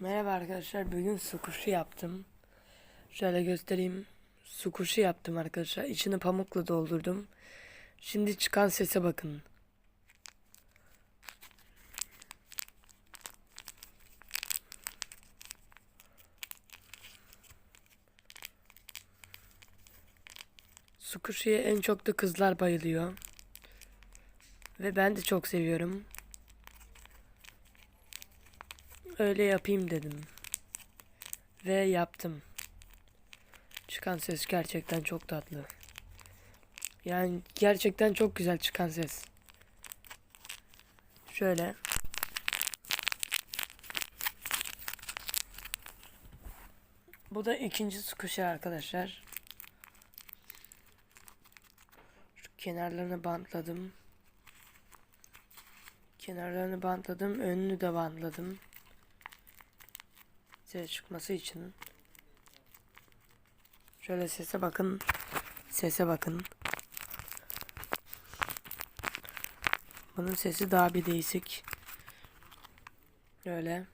Merhaba arkadaşlar. Bugün su kuşu yaptım. Şöyle göstereyim. Su kuşu yaptım arkadaşlar. İçini pamukla doldurdum. Şimdi çıkan sese bakın. Su kuşuya en çok da kızlar bayılıyor. Ve ben de çok seviyorum. Öyle yapayım dedim. Ve yaptım. Çıkan ses gerçekten çok tatlı. Yani gerçekten çok güzel çıkan ses. Şöyle. Bu da ikinci su arkadaşlar. Şu kenarlarını bantladım. Kenarlarını bantladım. Önünü de bantladım ses çıkması için. Şöyle sese bakın. Sese bakın. Bunun sesi daha bir değişik. Öyle.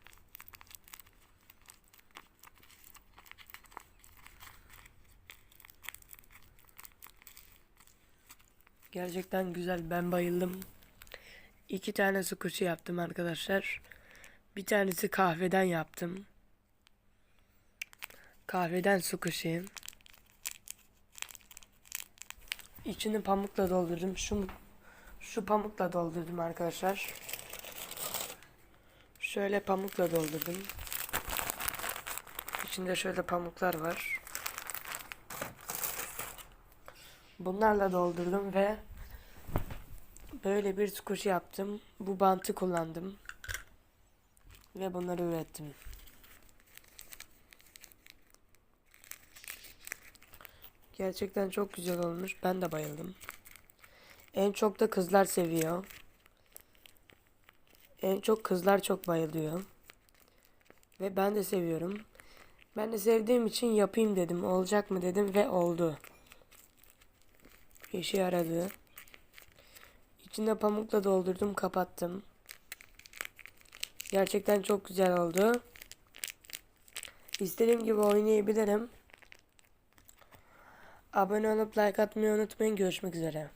Gerçekten güzel. Ben bayıldım. İki tane su kuşu yaptım arkadaşlar. Bir tanesi kahveden yaptım. Kahveden su kuşu. İçini pamukla doldurdum. Şu şu pamukla doldurdum arkadaşlar. Şöyle pamukla doldurdum. İçinde şöyle pamuklar var. Bunlarla doldurdum ve böyle bir su kuşu yaptım. Bu bantı kullandım. Ve bunları ürettim. Gerçekten çok güzel olmuş. Ben de bayıldım. En çok da kızlar seviyor. En çok kızlar çok bayılıyor. Ve ben de seviyorum. Ben de sevdiğim için yapayım dedim. Olacak mı dedim ve oldu. İşe yaradı. İçinde pamukla doldurdum kapattım. Gerçekten çok güzel oldu. İstediğim gibi oynayabilirim. Abone olup like atmayı unutmayın. Görüşmek üzere.